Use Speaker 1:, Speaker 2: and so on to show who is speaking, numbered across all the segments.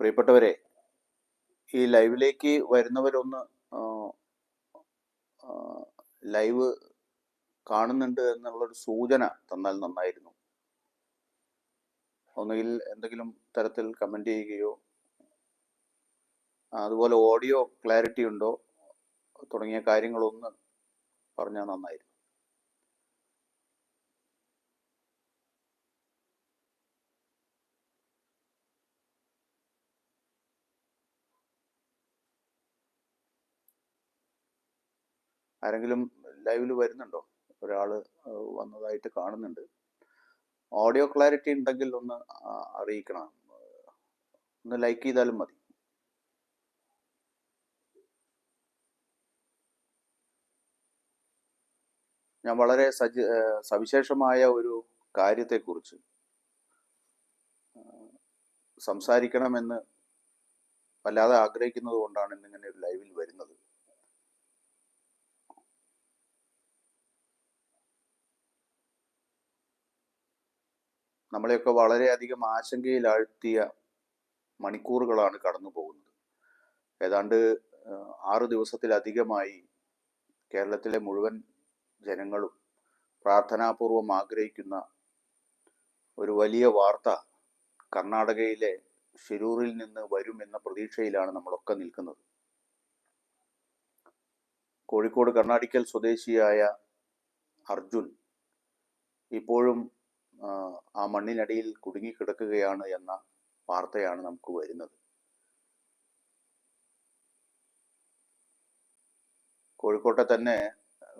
Speaker 1: പ്രിയപ്പെട്ടവരെ ഈ ലൈവിലേക്ക് വരുന്നവരൊന്ന് ലൈവ് കാണുന്നുണ്ട് എന്നുള്ളൊരു സൂചന തന്നാൽ നന്നായിരുന്നു. ഒന്നുകിൽ എന്തെങ്കിലും തരത്തിൽ കമന്റ് ചെയ്യുകയോ അതുപോലെ ഓഡിയോ ക്ലാരിറ്റി ഉണ്ടോ തുടങ്ങിയ കാര്യങ്ങളൊന്ന് പറഞ്ഞാൽ നന്നായിരുന്നു. ആരെങ്കിലും ലൈവിൽ വരുന്നുണ്ടോ? ഒരാൾ വന്നതായിട്ട് കാണുന്നുണ്ട്. ഓഡിയോ ക്ലാരിറ്റി ഉണ്ടെങ്കിൽ ഒന്ന് അറിയിക്കണം. ഒന്ന് ലൈക്ക് ചെയ്താലും മതി. ഞാൻ വളരെ സജ സവിശേഷമായ ഒരു കാര്യത്തെക്കുറിച്ച് സംസാരിക്കണമെന്ന് വല്ലാതെ ആഗ്രഹിക്കുന്നത് കൊണ്ടാണ് ഇന്നിങ്ങനെ ഒരു ലൈവിൽ വരുന്നത്. നമ്മളെയൊക്കെ വളരെയധികം ആശങ്കയിലാഴ്ത്തിയ മണിക്കൂറുകളാണ് കടന്നു പോകുന്നത് ഏതാണ്ട് ആറു ദിവസത്തിലധികമായി കേരളത്തിലെ മുഴുവൻ ജനങ്ങളും പ്രാർത്ഥനാപൂർവം ആഗ്രഹിക്കുന്ന ഒരു വലിയ വാർത്ത കർണാടകയിലെ ഷിരൂറിൽ നിന്ന് വരുമെന്ന പ്രതീക്ഷയിലാണ് നമ്മളൊക്കെ നിൽക്കുന്നത്. കോഴിക്കോട് കർണാടിക്കൽ സ്വദേശിയായ അർജുൻ ഇപ്പോഴും ആ, മണ്ണിനടിയിൽ കുടുങ്ങിക്കിടക്കുകയാണ് എന്ന വാർത്തയാണ് നമുക്ക് വരുന്നത്. കോഴിക്കോട്ടെ തന്നെ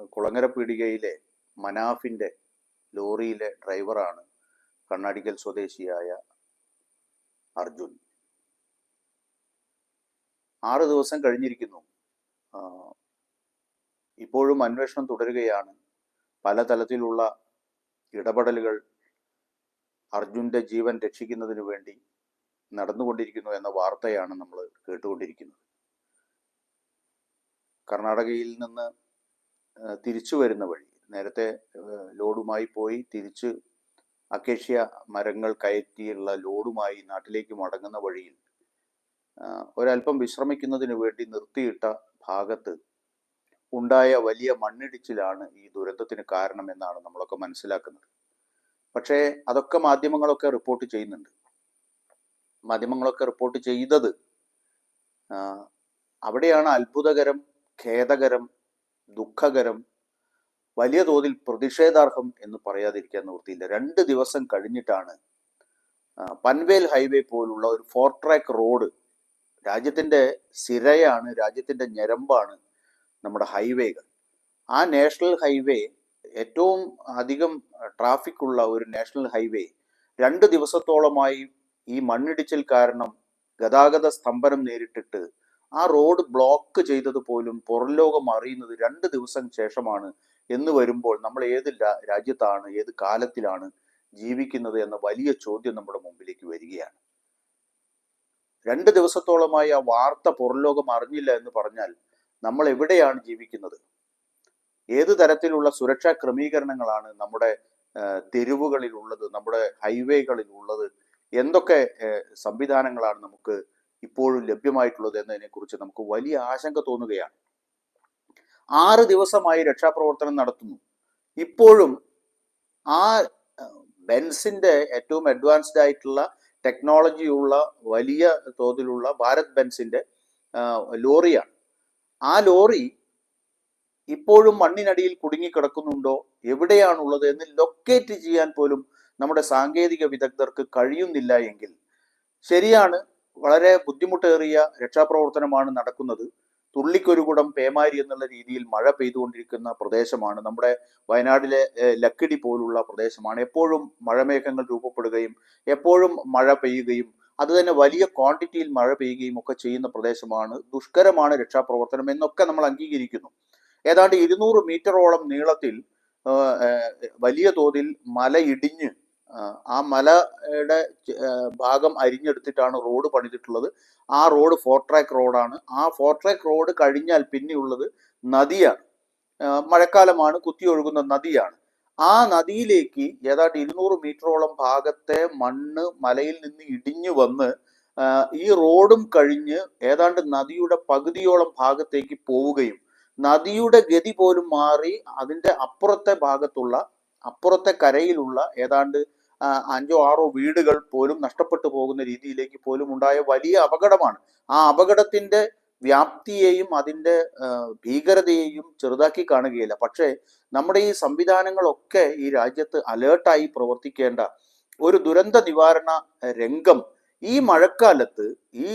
Speaker 1: കുളങ്ങര പീടികയിലെ മനാഫിന്റെ ലോറിയിലെ ഡ്രൈവറാണ് കണ്ണാടിക്കൽ സ്വദേശിയായ അർജുൻ. ആറ് ദിവസം കഴിഞ്ഞിരിക്കുന്നു. ഇപ്പോഴും അന്വേഷണം തുടരുകയാണ്. പല തലത്തിലുള്ള ഇടപെടലുകൾ അർജുന്റെ ജീവൻ രക്ഷിക്കുന്നതിന് വേണ്ടി നടന്നുകൊണ്ടിരിക്കുന്നു എന്ന വാർത്തയാണ് നമ്മൾ കേട്ടുകൊണ്ടിരിക്കുന്നത്. കർണാടകയിൽ നിന്ന് തിരിച്ചു വരുന്ന വഴി നേരത്തെ ലോഡുമായി പോയി തിരിച്ച് അക്കേഷ്യ മരങ്ങൾ കയറ്റിയുള്ള ലോഡുമായി നാട്ടിലേക്ക് മടങ്ങുന്ന വഴിയിൽ ഒരല്പം വിശ്രമിക്കുന്നതിന് വേണ്ടി നിർത്തിയിട്ട ഭാഗത്ത് ഉണ്ടായ വലിയ മണ്ണിടിച്ചിലാണ് ഈ ദുരന്തത്തിന് കാരണമെന്നാണ് നമ്മളൊക്കെ മനസ്സിലാക്കുന്നത്. പക്ഷേ അതൊക്കെ മാധ്യമങ്ങളൊക്കെ റിപ്പോർട്ട് ചെയ്യുന്നുണ്ട്. മാധ്യമങ്ങളൊക്കെ റിപ്പോർട്ട് ചെയ്തത് അവിടെയാണ് അത്ഭുതകരം ഖേദകരം ദുഃഖകരം വലിയ തോതിൽ പ്രതിഷേധാർഹം എന്ന് പറയാതിരിക്കാൻ നിവൃത്തിയില്ല. രണ്ട് ദിവസം കഴിഞ്ഞിട്ടാണ് പൻവേൽ ഹൈവേ പോലുള്ള ഒരു ഫോർ ട്രാക്ക് റോഡ് രാജ്യത്തിന്റെ സിരയാണ് രാജ്യത്തിന്റെ ഞരമ്പാണ് നമ്മുടെ ഹൈവേകൾ. ആ നാഷണൽ ഹൈവേ ഏറ്റവും അധികം ട്രാഫിക് ഉള്ള ഒരു നാഷണൽ ഹൈവേ രണ്ട് ദിവസത്തോളമായി ഈ മണ്ണിടിച്ചിൽ കാരണം ഗതാഗത സ്തംഭനം നേരിട്ടിട്ട് ആ റോഡ് ബ്ലോക്ക് ചെയ്തത് പോലും പുറംലോകം അറിയുന്നത് രണ്ട് ദിവസം ശേഷമാണ് എന്ന് വരുമ്പോൾ നമ്മൾ ഏത് രാജ്യത്താണ് ഏത് കാലത്തിലാണ് ജീവിക്കുന്നത് എന്ന വലിയ ചോദ്യം നമ്മുടെ മുമ്പിലേക്ക് വരികയാണ്. രണ്ട് ദിവസത്തോളമായി ആ വാർത്ത പുറംലോകം അറിഞ്ഞില്ല എന്ന് പറഞ്ഞാൽ നമ്മൾ എവിടെയാണ് ജീവിക്കുന്നത്? ഏത് തരത്തിലുള്ള സുരക്ഷാ ക്രമീകരണങ്ങളാണ് നമ്മുടെ തെരുവുകളിൽ ഉള്ളത് നമ്മുടെ ഹൈവേകളിൽ ഉള്ളത് എന്തൊക്കെ സംവിധാനങ്ങളാണ് നമുക്ക് ഇപ്പോഴും ലഭ്യമായിട്ടുള്ളത് എന്നതിനെ കുറിച്ച് നമുക്ക് വലിയ ആശങ്ക തോന്നുകയാണ്. ആറ് ദിവസമായി രക്ഷാപ്രവർത്തനം നടത്തുന്നു. ഇപ്പോഴും ആ ബെൻസിന്റെ ഏറ്റവും അഡ്വാൻസ്ഡ് ആയിട്ടുള്ള ടെക്നോളജി ഉള്ള വലിയ തോതിലുള്ള ഭാരത് ബെൻസിന്റെ ലോറിയാണ്. ആ ലോറി ഇപ്പോഴും മണ്ണിനടിയിൽ കുടുങ്ങിക്കിടക്കുന്നുണ്ടോ? എവിടെയാണുള്ളത് എന്ന് ലൊക്കേറ്റ് ചെയ്യാൻ പോലും നമ്മുടെ സാങ്കേതിക വിദഗ്ധർക്ക് കഴിയുന്നില്ല എങ്കിൽ. ശരിയാണ് വളരെ ബുദ്ധിമുട്ടേറിയ രക്ഷാപ്രവർത്തനമാണ് നടക്കുന്നത്. തുള്ളിക്കൊരു കുടം പേമാരി എന്നുള്ള രീതിയിൽ മഴ പെയ്തുകൊണ്ടിരിക്കുന്ന പ്രദേശമാണ് നമ്മുടെ വയനാടിലെ ലക്കിടി പോലുള്ള പ്രദേശമാണ്. എപ്പോഴും മഴമേഘങ്ങൾ രൂപപ്പെടുകയും എപ്പോഴും മഴ പെയ്യുകയും അത് തന്നെ വലിയ ക്വാണ്ടിറ്റിയിൽ മഴ പെയ്യുകയും ഒക്കെ ചെയ്യുന്ന പ്രദേശമാണ്. ദുഷ്കരമാണ് രക്ഷാപ്രവർത്തനം എന്നൊക്കെ നമ്മൾ അംഗീകരിക്കുന്നു. ഏതാണ്ട് ഇരുന്നൂറ് മീറ്ററോളം നീളത്തിൽ വലിയ തോതിൽ മല ഇടിഞ്ഞ് ആ, മലയുടെ ഭാഗം അരിഞ്ഞെടുത്തിട്ടാണ് റോഡ് പണിതിട്ടുള്ളത്. ആ റോഡ് ഫോർ ട്രാക്ക് റോഡാണ്. ആ ഫോർ ട്രാക്ക് റോഡ് കഴിഞ്ഞാൽ പിന്നെയുള്ളത് നദിയാണ്. മഴക്കാലമാണ് കുത്തിയൊഴുകുന്ന നദിയാണ്. ആ നദിയിലേക്ക് ഏതാണ്ട് ഇരുന്നൂറ് മീറ്ററോളം ഭാഗത്തെ മണ്ണ് മലയിൽ നിന്ന് ഇടിഞ്ഞു വന്ന് ഈ റോഡും കഴിഞ്ഞ് ഏതാണ്ട് നദിയുടെ പകുതിയോളം ഭാഗത്തേക്ക് പോവുകയും നദിയുടെ ഗതി പോലും മാറി അതിന്റെ അപ്പുറത്തെ ഭാഗത്തുള്ള അപ്പുറത്തെ കരയിലുള്ള ഏതാണ്ട് അഞ്ചോ ആറോ വീടുകൾ പോലും നഷ്ടപ്പെട്ടു പോകുന്ന രീതിയിലേക്ക് പോലും ഉണ്ടായ വലിയ അപകടമാണ്. ആ അപകടത്തിന്റെ വ്യാപ്തിയെയും അതിന്റെ ഭീകരതയെയും ചെറുതാക്കി കാണുകയില്ല. പക്ഷേ നമ്മുടെ ഈ സംവിധാനങ്ങളൊക്കെ ഈ രാജ്യത്ത് അലേർട്ടായി പ്രവർത്തിക്കേണ്ട ഒരു ദുരന്ത നിവാരണ രംഗം ഈ മഴക്കാലത്ത് ഈ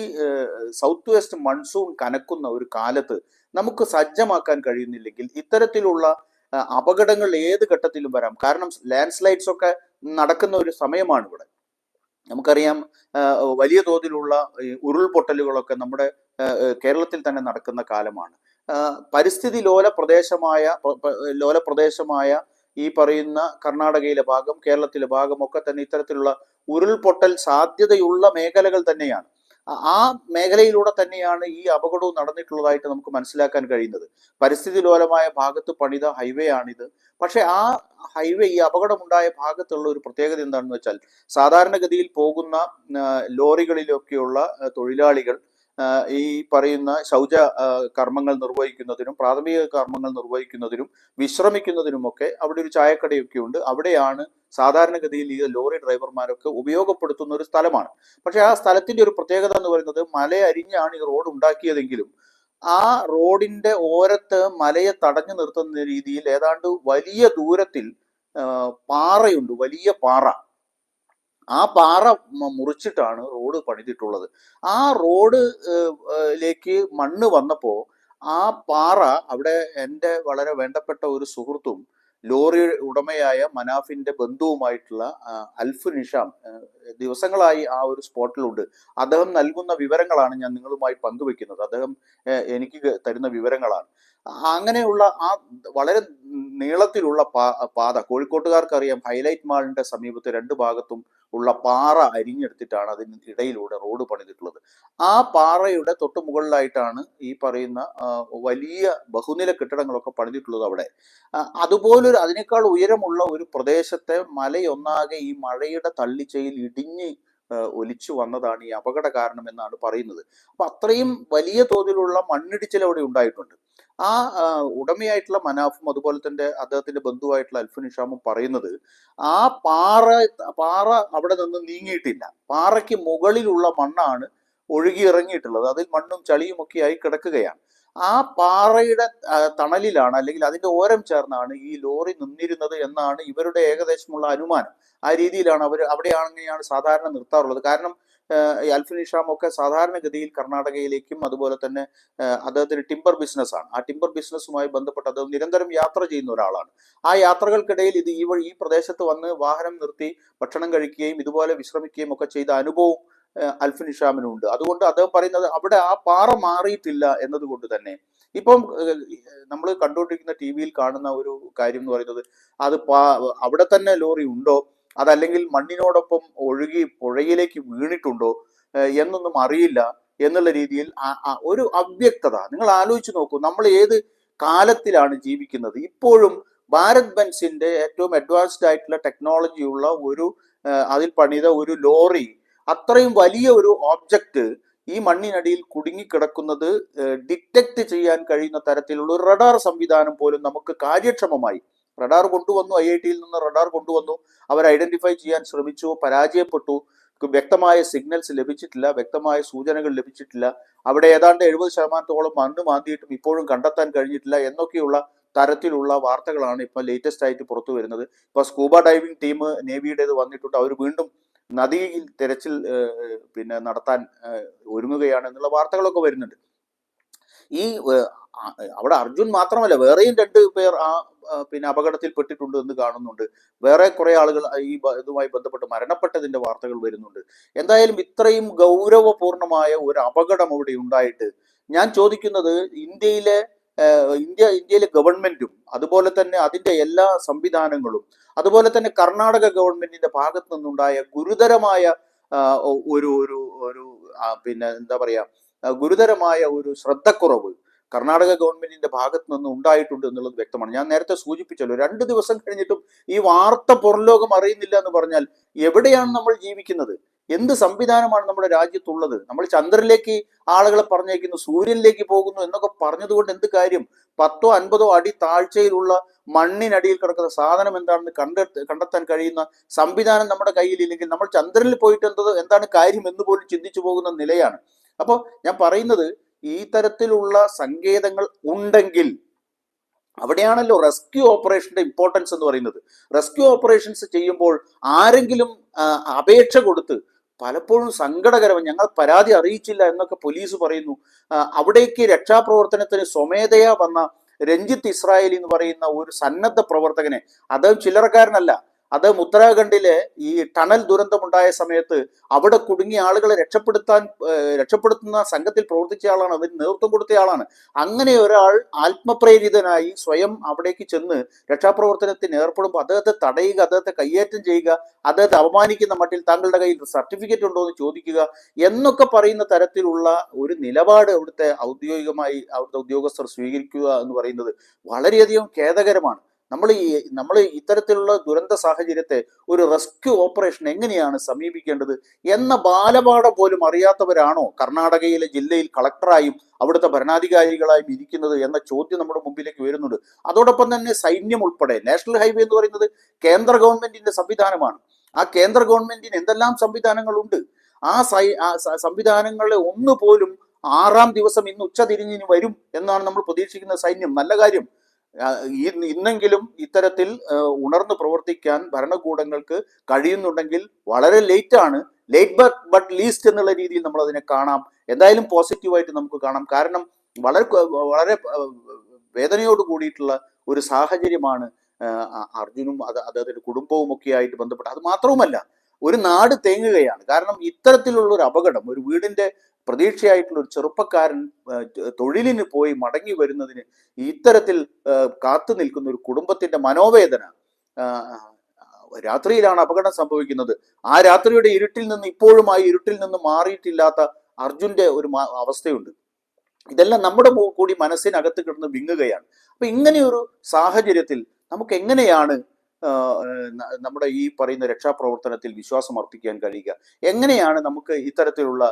Speaker 1: സൗത്ത് വെസ്റ്റ് മൺസൂൺ കനക്കുന്ന ഒരു കാലത്ത് നമുക്ക് സജ്ജമാക്കാൻ കഴിയുന്നില്ലെങ്കിൽ ഇത്തരത്തിലുള്ള അപകടങ്ങൾ ഏത് ഘട്ടത്തിലും വരാം. കാരണം ലാൻഡ് സ്ലൈഡ്സ് ഒക്കെ നടക്കുന്ന ഒരു സമയമാണ് ഇവിടെ. നമുക്കറിയാം വലിയ തോതിലുള്ള ഉരുൾപൊട്ടലുകളൊക്കെ നമ്മുടെ കേരളത്തിൽ തന്നെ നടക്കുന്ന കാലമാണ്. പരിസ്ഥിതി ലോല പ്രദേശമായ ലോല പ്രദേശമായ ഈ പറയുന്ന കർണാടകയിലെ ഭാഗം കേരളത്തിലെ ഭാഗം ഒക്കെ തന്നെ ഇത്തരത്തിലുള്ള ഉരുൾപൊട്ടൽ സാധ്യതയുള്ള മേഖലകൾ തന്നെയാണ്. ആ- മേഖലയിലൂടെ തന്നെയാണ് ഈ അപകടവും നടന്നിട്ടുള്ളതായിട്ട് നമുക്ക് മനസ്സിലാക്കാൻ കഴിയുന്നത്. പരിസ്ഥിതി ലോലമായ ഭാഗത്ത് പണിത ഹൈവേ ആണിത്. പക്ഷെ ആ ഹൈവേ ഈ അപകടമുണ്ടായ ഭാഗത്തുള്ള ഒരു പ്രത്യേകത എന്താണെന്ന് വെച്ചാൽ സാധാരണഗതിയിൽ പോകുന്ന ലോറികളിലൊക്കെയുള്ള തൊഴിലാളികൾ ഈ പറയുന്ന ശൗച കർമ്മങ്ങൾ നിർവഹിക്കുന്നതിനും പ്രാഥമിക കർമ്മങ്ങൾ നിർവഹിക്കുന്നതിനും വിശ്രമിക്കുന്നതിനുമൊക്കെ അവിടെ ഒരു ചായക്കടയൊക്കെ ഉണ്ട്. അവിടെയാണ് സാധാരണഗതിയിൽ ഈ ലോറി ഡ്രൈവർമാരൊക്കെ ഉപയോഗപ്പെടുത്തുന്ന ഒരു സ്ഥലമാണ്. പക്ഷെ ആ സ്ഥലത്തിന്റെ ഒരു പ്രത്യേകത എന്ന് പറയുന്നത് മല അരിഞ്ഞാണ് ഈ റോഡ് ഉണ്ടാക്കിയതെങ്കിലും ആ റോഡിന്റെ ഓരത്ത് മലയെ തടഞ്ഞു നിർത്തുന്ന രീതിയിൽ ഏതാണ്ട് വലിയ ദൂരത്തിൽ പാറയുണ്ട് വലിയ പാറ. ആ പാറ മുറിച്ചിട്ടാണ് റോഡ് പണിതിട്ടുള്ളത്. ആ റോഡ് ഏഹ്, ഏഹ്, ലേക്ക് മണ്ണ് വന്നപ്പോ ആ പാറ അവിടെ എന്റെ വളരെ വേണ്ടപ്പെട്ട ഒരു സുഹൃത്തും ലോറി ഉടമയായ മനാഫിന്റെ ബന്ധുവുമായിട്ടുള്ള അൽഫു നിഷാം ദിവസങ്ങളായി ആ ഒരു സ്പോട്ടിലുണ്ട്. അദ്ദേഹം നൽകുന്ന വിവരങ്ങളാണ് ഞാൻ നിങ്ങളുമായി പങ്കുവെക്കുന്നത്. അദ്ദേഹം എനിക്ക് തരുന്ന വിവരങ്ങളാണ്. അങ്ങനെയുള്ള ആ വളരെ നീളത്തിലുള്ള പാത കോഴിക്കോട്ടുകാർക്ക് അറിയാം ഹൈലൈറ്റ് മാളിന്റെ സമീപത്ത് രണ്ട് ഭാഗത്തും ഉള്ള പാറ അരിഞ്ഞെടുത്തിട്ടാണ് അതിന് ഇടയിലൂടെ റോഡ് പണിതിട്ടുള്ളത്. ആ പാറയുടെ തൊട്ട് മുകളിലായിട്ടാണ് ഈ പറയുന്ന വലിയ ബഹുനില കെട്ടിടങ്ങളൊക്കെ പണിതിട്ടുള്ളത് അവിടെ. അതുപോലൊരു അതിനേക്കാൾ ഉയരമുള്ള ഒരു പ്രദേശത്തെ മലയൊന്നാകെ ഈ മഴയുടെ തള്ളിച്ചയിൽ ഇടിഞ്ഞ് ഒലിച്ചു വന്നതാണ് ഈ അപകട കാരണം എന്നാണ് പറയുന്നത്. അപ്പൊ അത്രയും വലിയ തോതിലുള്ള മണ്ണിടിച്ചിൽ അവിടെ ഉണ്ടായിട്ടുണ്ട്. ആ ഉടമയായിട്ടുള്ള മനാഫും അതുപോലെ തന്നെ അദ്ദേഹത്തിന്റെ ബന്ധുവായിട്ടുള്ള അൽഫു നിഷാമും പറയുന്നത് ആ പാറ പാറ അവിടെ നിന്ന് നീങ്ങിയിട്ടില്ല. പാറയ്ക്ക് മുകളിലുള്ള മണ്ണാണ് ഒഴുകി ഇറങ്ങിയിട്ടുള്ളത്. അതിൽ മണ്ണും ചളിയും ഒക്കെ ആയി കിടക്കുകയാണ്. ആ പാറയുടെ തണലിലാണ് അല്ലെങ്കിൽ അതിന്റെ ഓരം ചേർന്നാണ് ഈ ലോറി നിന്നിരുന്നത് എന്നാണ് ഇവരുടെ ഏകദേശമുള്ള അനുമാനം. ആ രീതിയിലാണ് അവർ അവിടെയാണെങ്കിലാണ് സാധാരണ നിർത്താറുള്ളത്. കാരണം അൽഫിൻ ഇഷാം ഒക്കെ സാധാരണഗതിയിൽ കർണാടകയിലേക്കും അതുപോലെ തന്നെ അദ്ദേഹത്തിന് ടിമ്പർ ബിസിനസ് ആണ്. ആ ടിമ്പർ ബിസിനസ്സുമായി ബന്ധപ്പെട്ട് അദ്ദേഹം നിരന്തരം യാത്ര ചെയ്യുന്ന ഒരാളാണ്. ആ യാത്രകൾക്കിടയിൽ ഇത് ഈ വഴി ഈ പ്രദേശത്ത് വന്ന് വാഹനം നിർത്തി ഭക്ഷണം കഴിക്കുകയും ഇതുപോലെ വിശ്രമിക്കുകയും ഒക്കെ ചെയ്ത അനുഭവം അൽഫിൻ ഇഷാമിനും ഉണ്ട്. അതുകൊണ്ട് അദ്ദേഹം പറയുന്നത് അവിടെ ആ പാറ മാറിയിട്ടില്ല എന്നതുകൊണ്ട് തന്നെ. ഇപ്പം നമ്മൾ കണ്ടുകൊണ്ടിരിക്കുന്ന ടി വിയിൽ കാണുന്ന ഒരു കാര്യം എന്ന് പറയുന്നത് അത് അവിടെ തന്നെ ലോറി ഉണ്ടോ? അതല്ലെങ്കിൽ മണ്ണിനോടൊപ്പം ഒഴുകി പുഴയിലേക്ക് വീണിട്ടുണ്ടോ എന്നൊന്നും അറിയില്ല എന്നുള്ള രീതിയിൽ ഒരു അവ്യക്തത. നിങ്ങൾ ആലോചിച്ച് നോക്കൂ നമ്മൾ ഏത് കാലത്തിലാണ് ജീവിക്കുന്നത്? ഇപ്പോഴും ഭാരത് ബെൻസിന്റെ ഏറ്റവും അഡ്വാൻസ്ഡ് ആയിട്ടുള്ള ടെക്നോളജി ഉള്ള ഒരു അതിൽ പണിത ഒരു ലോറി അത്രയും വലിയ ഒരു ഓബ്ജക്റ്റ് ഈ മണ്ണിനടിയിൽ കുടുങ്ങിക്കിടക്കുന്നത് ഡിറ്റക്ട് ചെയ്യാൻ കഴിയുന്ന തരത്തിലുള്ള ഒരു റഡാർ സംവിധാനം പോലും നമുക്ക് കാര്യക്ഷമമായി റഡാർ കൊണ്ടുവന്നു ഐ ഐ ടിയിൽ നിന്ന് റഡാർ കൊണ്ടുവന്നു. അവർ ഐഡന്റിഫൈ ചെയ്യാൻ ശ്രമിച്ചു പരാജയപ്പെട്ടു. വ്യക്തമായ സിഗ്നൽസ് ലഭിച്ചിട്ടില്ല വ്യക്തമായ സൂചനകൾ ലഭിച്ചിട്ടില്ല. അവിടെ ഏതാണ്ട് എഴുപത് ശതമാനത്തോളം മണ്ണ് മാന്തിയിട്ടും ഇപ്പോഴും കണ്ടെത്താൻ കഴിഞ്ഞിട്ടില്ല എന്നൊക്കെയുള്ള തരത്തിലുള്ള വാർത്തകളാണ് ഇപ്പൊ ലേറ്റസ്റ്റ് ആയിട്ട് പുറത്തു വരുന്നത്. ഇപ്പൊ സ്കൂബ ഡൈവിംഗ് ടീം നേവിയുടേത് വന്നിട്ടുണ്ട്. അവർ വീണ്ടും നദിയിൽ തിരച്ചിൽ പിന്നെ നടത്താൻ ഒരുങ്ങുകയാണ് എന്നുള്ള വാർത്തകളൊക്കെ വരുന്നുണ്ട്. ഈ അവിടെ അർജുൻ മാത്രമല്ല വേറെയും രണ്ട് പേർ ആ പിന്നെ അപകടത്തിൽ പെട്ടിട്ടുണ്ട് എന്ന് കാണുന്നുണ്ട്. വേറെ കുറെ ആളുകൾ ഈ ഇതുമായി ബന്ധപ്പെട്ട് മരണപ്പെട്ടതിന്റെ വാർത്തകൾ വരുന്നുണ്ട്. എന്തായാലും ഇത്രയും ഗൗരവപൂർണമായ ഒരു അപകടം അവിടെ ഉണ്ടായിട്ട് ഞാൻ ചോദിക്കുന്നത് ഇന്ത്യയിലെ ഇന്ത്യ ഇന്ത്യയിലെ ഗവൺമെന്റും അതുപോലെ തന്നെ അതിന്റെ എല്ലാ സംവിധാനങ്ങളും അതുപോലെ തന്നെ കർണാടക ഗവൺമെന്റിന്റെ ഭാഗത്തു നിന്നുണ്ടായ ഗുരുതരമായ ഒരു ഒരു ഒരു പിന്നെ എന്താ പറയാ ഗുരുതരമായ ഒരു ശ്രദ്ധക്കുറവ് കർണാടക ഗവൺമെന്റിന്റെ ഭാഗത്ത് നിന്ന് ഉണ്ടായിട്ടുണ്ട് എന്നുള്ളത് വ്യക്തമാണ്. ഞാൻ നേരത്തെ സൂചിപ്പിച്ചല്ലോ രണ്ട് ദിവസം കഴിഞ്ഞിട്ടും ഈ വാർത്ത പുറംലോകം അറിയുന്നില്ല എന്ന് പറഞ്ഞാൽ എവിടെയാണ് നമ്മൾ ജീവിക്കുന്നത്? എന്ത് സംവിധാനമാണ് നമ്മുടെ രാജ്യത്തുള്ളത്? നമ്മൾ ചന്ദ്രനിലേക്ക് ആളുകളെ പറഞ്ഞേക്കുന്നു സൂര്യനിലേക്ക് പോകുന്നു എന്നൊക്കെ പറഞ്ഞതുകൊണ്ട് എന്ത് കാര്യം? പത്തോ അൻപതോ അടി താഴ്ചയിലുള്ള മണ്ണിനടിയിൽ കിടക്കുന്ന സാധനം എന്താണെന്ന് കണ്ടെത്ത കണ്ടെത്താൻ കഴിയുന്ന സംവിധാനം നമ്മുടെ കയ്യിൽ ഇല്ലെങ്കിൽ നമ്മൾ ചന്ദ്രനിൽ പോയിട്ട് എന്തോ എന്താണ് കാര്യം എന്ന് പോലും ചിന്തിച്ചു പോകുന്ന നിലയാണ്. അപ്പോൾ ഞാൻ പറയുന്നത് ഈ തരത്തിലുള്ള സങ്കേതങ്ങൾ ഉണ്ടെങ്കിൽ അവിടെയാണല്ലോ റെസ്ക്യൂ ഓപ്പറേഷന്റെ ഇമ്പോർട്ടൻസ് എന്ന് പറയുന്നത്. റെസ്ക്യൂ ഓപ്പറേഷൻസ് ചെയ്യുമ്പോൾ ആരെങ്കിലും അപേക്ഷ കൊടുത്ത് പലപ്പോഴും സങ്കടകരമാണ് ഞങ്ങൾ പരാതി അറിയിച്ചില്ല എന്നൊക്കെ പോലീസ് പറയുന്നു. അവിടേക്ക് രക്ഷാപ്രവർത്തനത്തിന് സ്വമേധയാ വന്ന രഞ്ജിത്ത് ഇസ്രായേലി എന്ന് പറയുന്ന ഒരു സന്നദ്ധ പ്രവർത്തകനെ അദ്ദേഹം ചില്ലറക്കാരനല്ല അദ്ദേഹം ഉത്തരാഖണ്ഡിലെ ഈ ടണൽ ദുരന്തമുണ്ടായ സമയത്ത് അവിടെ കുടുങ്ങിയ ആളുകളെ രക്ഷപ്പെടുത്താൻ രക്ഷപ്പെടുത്തുന്ന സംഘത്തിൽ പ്രവർത്തിച്ച ആളാണ് അതിന് നേതൃത്വം കൊടുത്ത ആളാണ്. അങ്ങനെ ഒരാൾ ആത്മപ്രേരിതനായി സ്വയം അവിടേക്ക് ചെന്ന് രക്ഷാപ്രവർത്തനത്തിന് ഏർപ്പെടുമ്പോൾ അദ്ദേഹത്തെ തടയുക അദ്ദേഹത്തെ കയ്യേറ്റം ചെയ്യുക അദ്ദേഹത്തെ അപമാനിക്കുന്ന മട്ടിൽ താങ്കളുടെ കയ്യിൽ സർട്ടിഫിക്കറ്റ് ഉണ്ടോ എന്ന് ചോദിക്കുക എന്നൊക്കെ പറയുന്ന തരത്തിലുള്ള ഒരു നിലപാട് അവിടുത്തെ ഔദ്യോഗികമായി അവിടുത്തെ ഉദ്യോഗസ്ഥർ സ്വീകരിക്കുക എന്ന് പറയുന്നത് വളരെയധികം ഖേദകരമാണ്. നമ്മൾ ഈ നമ്മൾ ഇത്തരത്തിലുള്ള ദുരന്ത സാഹചര്യത്തെ ഒരു റെസ്ക്യൂ ഓപ്പറേഷൻ എങ്ങനെയാണ് സമീപിക്കേണ്ടത് എന്ന ബാലപാഠം പോലും അറിയാത്തവരാണോ കർണാടകയിലെ ജില്ലയിൽ കളക്ടറായും അവിടുത്തെ ഭരണാധികാരികളായും ഇരിക്കുന്നത് എന്ന ചോദ്യം നമ്മുടെ മുമ്പിലേക്ക് വരുന്നുണ്ട്. അതോടൊപ്പം തന്നെ സൈന്യം ഉൾപ്പെടെ നാഷണൽ ഹൈവേ എന്ന് പറയുന്നത് കേന്ദ്ര ഗവൺമെന്റിന്റെ സംവിധാനമാണ്. ആ കേന്ദ്ര ഗവൺമെന്റിന് എന്തെല്ലാം സംവിധാനങ്ങളുണ്ട്? ആ സൈ സംവിധാനങ്ങളെ ഒന്നുപോലും ആറാം ദിവസം ഇന്ന് ഉച്ച തിരിഞ്ഞിന് വരും എന്നാണ് നമ്മൾ പ്രതീക്ഷിക്കുന്ന സൈന്യം. നല്ല കാര്യം. ഇന്നെങ്കിലും ഇത്തരത്തിൽ ഉണർന്നു പ്രവർത്തിക്കാൻ ഭരണകൂടങ്ങൾക്ക് കഴിയുന്നുണ്ടെങ്കിൽ വളരെ ലേറ്റ് ആണ്. ലേറ്റ് ബട്ട് ബട്ട് ലീസ്റ്റ് എന്നുള്ള രീതിയിൽ നമ്മൾ അതിനെ കാണാം. എന്തായാലും പോസിറ്റീവായിട്ട് നമുക്ക് കാണാം. കാരണം വളരെ വളരെ വേദനയോട് കൂടിയിട്ടുള്ള ഒരു സാഹചര്യമാണ് അർജുനും അത് അദ്ദേഹത്തിന്റെ കുടുംബവും ഒക്കെ ആയിട്ട് ബന്ധപ്പെട്ട് അത് മാത്രവുമല്ല ഒരു നാട് തേങ്ങുകയാണ്. കാരണം ഇത്തരത്തിലുള്ള ഒരു അപകടം ഒരു വീടിന്റെ പ്രതീക്ഷയായിട്ടുള്ള ഒരു ചെറുപ്പക്കാരൻ തൊഴിലിന് പോയി മടങ്ങി വരുന്നതിന് ഇത്തരത്തിൽ കാത്തു നിൽക്കുന്ന ഒരു കുടുംബത്തിന്റെ മനോവേദന രാത്രിയിലാണ് അപകടം സംഭവിക്കുന്നത്. ആ രാത്രിയുടെ ഇരുട്ടിൽ നിന്ന് ഇപ്പോഴും ആ ഇരുട്ടിൽ നിന്ന് മാറിയിട്ടില്ലാത്ത അർജുന്റെ ഒരു അവസ്ഥയുണ്ട്. ഇതെല്ലാം നമ്മുടെ കൂടി മനസ്സിനകത്ത് കിടന്ന് വിങ്ങുകയാണ്. അപ്പൊ ഇങ്ങനെയൊരു സാഹചര്യത്തിൽ നമുക്ക് എങ്ങനെയാണ് നമ്മുടെ ഈ പറയുന്ന രക്ഷാപ്രവർത്തനത്തിൽ വിശ്വാസം അർപ്പിക്കാൻ കഴിയുക. എങ്ങനെയാണ് നമുക്ക് ഇത്തരത്തിലുള്ള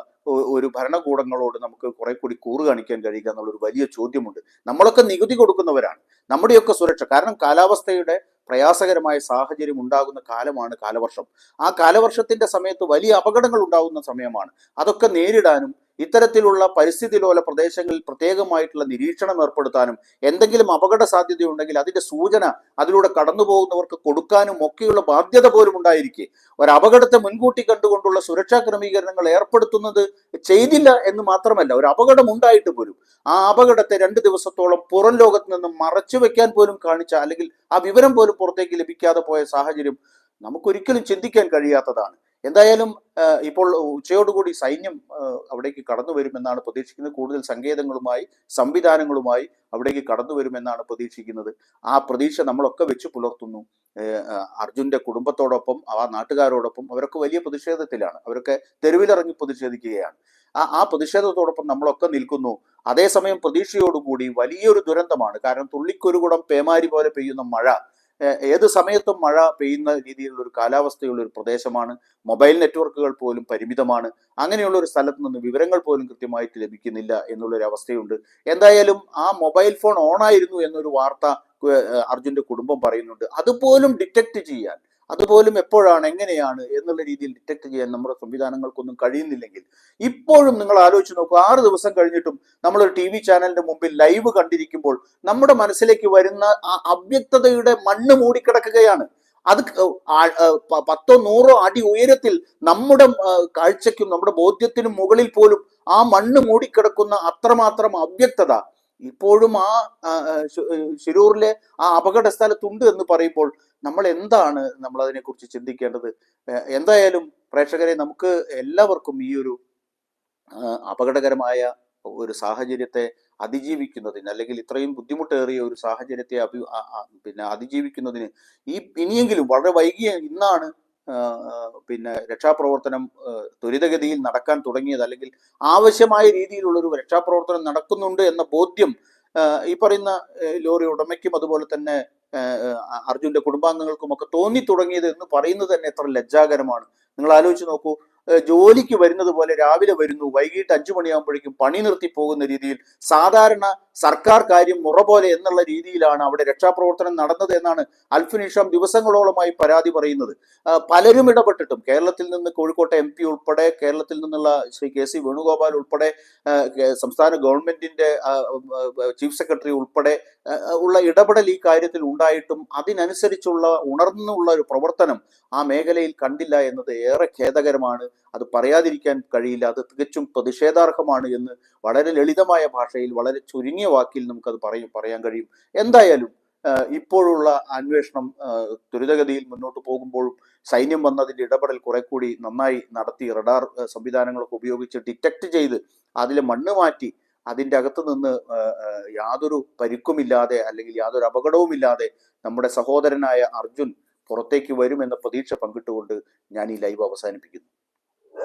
Speaker 1: ഒരു ഭരണകൂടങ്ങളോട് നമുക്ക് കുറെ കൂടി കൂറ് കാണിക്കാൻ കഴിയുക എന്നുള്ളൊരു വലിയ ചോദ്യമുണ്ട്. നമ്മളൊക്കെ നികുതി കൊടുക്കുന്നവരാണ്. നമ്മുടെയൊക്കെ സുരക്ഷ. കാരണം കാലാവസ്ഥയുടെ പ്രയാസകരമായ സാഹചര്യം ഉണ്ടാകുന്ന കാലമാണ് കാലവർഷം. ആ കാലവർഷത്തിന്റെ സമയത്ത് വലിയ അപകടങ്ങൾ ഉണ്ടാകുന്ന സമയമാണ്. അതൊക്കെ നേരിടാനും ഇത്തരത്തിലുള്ള പരിസ്ഥിതി ലോല പ്രദേശങ്ങളിൽ പ്രത്യേകമായിട്ടുള്ള നിരീക്ഷണം ഏർപ്പെടുത്താനും എന്തെങ്കിലും അപകട സാധ്യതയുണ്ടെങ്കിൽ അതിന്റെ സൂചന അതിലൂടെ കടന്നു പോകുന്നവർക്ക് കൊടുക്കാനും ഒക്കെയുള്ള ബാധ്യത പോലും ഉണ്ടായിരിക്കെ. ഒരു മുൻകൂട്ടി കണ്ടുകൊണ്ടുള്ള സുരക്ഷാ ക്രമീകരണങ്ങൾ ഏർപ്പെടുത്തുന്നത് ചെയ്തില്ല എന്ന് മാത്രമല്ല ഒരു അപകടം ഉണ്ടായിട്ട് പോലും ആ അപകടത്തെ രണ്ട് ദിവസത്തോളം പുറം ലോകത്ത് നിന്ന് മറച്ചു വെക്കാൻ പോലും കാണിച്ച അല്ലെങ്കിൽ ആ വിവരം പോലും പുറത്തേക്ക് ലഭിക്കാതെ പോയ സാഹചര്യം നമുക്കൊരിക്കലും ചിന്തിക്കാൻ കഴിയാത്തതാണ്. എന്തായാലും ഇപ്പോൾ ഉച്ചയോടുകൂടി സൈന്യം അവിടേക്ക് കടന്നു വരുമെന്നാണ് പ്രതീക്ഷിക്കുന്നത്. കൂടുതൽ സങ്കേതങ്ങളുമായി സംവിധാനങ്ങളുമായി അവിടേക്ക് കടന്നു വരുമെന്നാണ് പ്രതീക്ഷിക്കുന്നത്. ആ പ്രതീക്ഷ നമ്മളൊക്കെ വെച്ച് പുലർത്തുന്നു. അർജുന്റെ കുടുംബത്തോടൊപ്പം ആ നാട്ടുകാരോടൊപ്പം അവരൊക്കെ വലിയ പ്രതിഷേധത്തിലാണ്. അവരൊക്കെ തെരുവിലിറങ്ങി പ്രതിഷേധിക്കുകയാണ്. ആ ആ പ്രതിഷേധത്തോടൊപ്പം നമ്മളൊക്കെ നിൽക്കുന്നു. അതേസമയം പ്രതീക്ഷയോടുകൂടി വലിയൊരു ദുരന്തമാണ്. കാരണം തുള്ളിക്കൊരു കുടം പേമാരി പോലെ പെയ്യുന്ന മഴ ഏത് സമയത്തും മഴ പെയ്യുന്ന രീതിയിലുള്ള ഒരു കാലാവസ്ഥയുള്ള ഒരു പ്രദേശമാണ്. മൊബൈൽ നെറ്റ്വർക്കുകൾ പോലും പരിമിതമാണ്. അങ്ങനെയുള്ള ഒരു സ്ഥലത്ത് നിന്ന് വിവരങ്ങൾ പോലും കൃത്യമായിട്ട് ലഭിക്കുന്നില്ല എന്നുള്ളൊരു അവസ്ഥയുണ്ട്. എന്തായാലും ആ മൊബൈൽ ഫോൺ ഓണായിരുന്നു എന്നൊരു വാർത്ത അർജുന്റെ കുടുംബം പറയുന്നുണ്ട്. അതുപോലും ഡിറ്റക്ട് ചെയ്യാൻ അതുപോലും എപ്പോഴാണ് എങ്ങനെയാണ് എന്നുള്ള രീതിയിൽ ഡിറ്റക്ട് ചെയ്യാൻ നമ്മുടെ സംവിധാനങ്ങൾക്കൊന്നും കഴിയുന്നില്ലെങ്കിൽ ഇപ്പോഴും നിങ്ങൾ ആലോചിച്ച് നോക്കുക ആറ് ദിവസം കഴിഞ്ഞിട്ടും നമ്മളൊരു ടി വി ചാനലിന്റെ മുമ്പിൽ ലൈവ് കണ്ടിരിക്കുമ്പോൾ നമ്മുടെ മനസ്സിലേക്ക് വരുന്ന ആ അവ്യക്തതയുടെ മണ്ണ് മൂടിക്കിടക്കുകയാണ്. അത് പത്തോ നൂറോ അടി ഉയരത്തിൽ നമ്മുടെ കാഴ്ചയ്ക്കും നമ്മുടെ ബോധ്യത്തിനും മുകളിൽ പോലും ആ മണ്ണ് മൂടിക്കിടക്കുന്ന അത്രമാത്രം അവ്യക്തത ഇപ്പോഴും ആ ശിരൂറിലെ ആ അപകട സ്ഥലത്തുണ്ട് എന്ന് പറയുമ്പോൾ നമ്മൾ എന്താണ് നമ്മൾ അതിനെക്കുറിച്ച് ചിന്തിക്കേണ്ടത് എന്തായാലും പ്രേക്ഷകരെ നമുക്ക് എല്ലാവർക്കും ഈ ഒരു അപകടകരമായ ഒരു സാഹചര്യത്തെ അതിജീവിക്കുന്നതിന് അല്ലെങ്കിൽ ഇത്രയും ബുദ്ധിമുട്ടേറിയ ഒരു സാഹചര്യത്തെ അഭി പിന്നെ അതിജീവിക്കുന്നതിന് ഈ ഇനിയെങ്കിലും വളരെ വൈകിയ ഇന്നാണ് പിന്നെ രക്ഷാപ്രവർത്തനം ത്വരിതഗതിയിൽ നടക്കാൻ തുടങ്ങിയത്. അല്ലെങ്കിൽ ആവശ്യമായ രീതിയിലുള്ളൊരു രക്ഷാപ്രവർത്തനം നടക്കുന്നുണ്ട് എന്ന ബോധ്യം ഈ പറയുന്ന ലോറി ഉടമയ്ക്കും അതുപോലെ തന്നെ അർജുന്റെ കുടുംബാംഗങ്ങൾക്കും ഒക്കെ തോന്നി തുടങ്ങിയത് എന്ന് പറയുന്നത് തന്നെ എത്ര ലജ്ജാകരമാണ്. നിങ്ങൾ ആലോചിച്ച് നോക്കൂ ജോലിക്ക് വരുന്നത് പോലെ രാവിലെ വരുന്നു വൈകിട്ട് അഞ്ചു മണിയാകുമ്പോഴേക്കും പണി നിർത്തി പോകുന്ന രീതിയിൽ സാധാരണ സർക്കാർ കാര്യം മുറ പോലെ എന്നുള്ള രീതിയിലാണ് അവിടെ രക്ഷാപ്രവർത്തനം നടന്നത് എന്നാണ് അൽഫിനിഷാം ദിവസങ്ങളോളമായി പരാതി പറയുന്നത്. പലരും ഇടപെട്ടിട്ടും കേരളത്തിൽ നിന്ന് കോഴിക്കോട്ടെ എം പി ഉൾപ്പെടെ കേരളത്തിൽ നിന്നുള്ള ശ്രീ കെ സി വേണുഗോപാൽ ഉൾപ്പെടെ സംസ്ഥാന ഗവൺമെന്റിന്റെ ചീഫ് സെക്രട്ടറി ഉൾപ്പെടെ ഉള്ള ഇടപെടൽ ഈ കാര്യത്തിൽ ഉണ്ടായിട്ടും അതിനനുസരിച്ചുള്ള ഉണർന്നുള്ള ഒരു പ്രവർത്തനം ആ മേഖലയിൽ കണ്ടില്ല എന്നത് ഏറെ ഖേദകരമാണ് അത് പറയാതിരിക്കാൻ കഴിയില്ല. അത് തികച്ചും പ്രതിഷേധാർഹമാണ് എന്ന് വളരെ ലളിതമായ ഭാഷയിൽ വളരെ ചുരുങ്ങിയ വാക്കിൽ നമുക്കത് പറയും പറയാൻ കഴിയും. എന്തായാലും ഇപ്പോഴുള്ള അന്വേഷണം ത്വരിതഗതിയിൽ മുന്നോട്ട് പോകുമ്പോഴും സൈന്യം വന്നതിന്റെ ഇടപെടൽ കുറെ കൂടി നന്നായി നടത്തി റഡാർ സംവിധാനങ്ങളൊക്കെ ഉപയോഗിച്ച് ഡിറ്റക്ട് ചെയ്ത് അതിലെ മണ്ണ് മാറ്റി അതിന്റെ അകത്ത് നിന്ന് യാതൊരു പരിക്കുമില്ലാതെ അല്ലെങ്കിൽ യാതൊരു അപകടവുമില്ലാതെ നമ്മുടെ സഹോദരനായ അർജുൻ പുറത്തേക്ക് വരുമെന്ന പ്രതീക്ഷ പങ്കിട്ടുകൊണ്ട് ഞാൻ ഈ ലൈവ് അവസാനിപ്പിക്കുന്നു.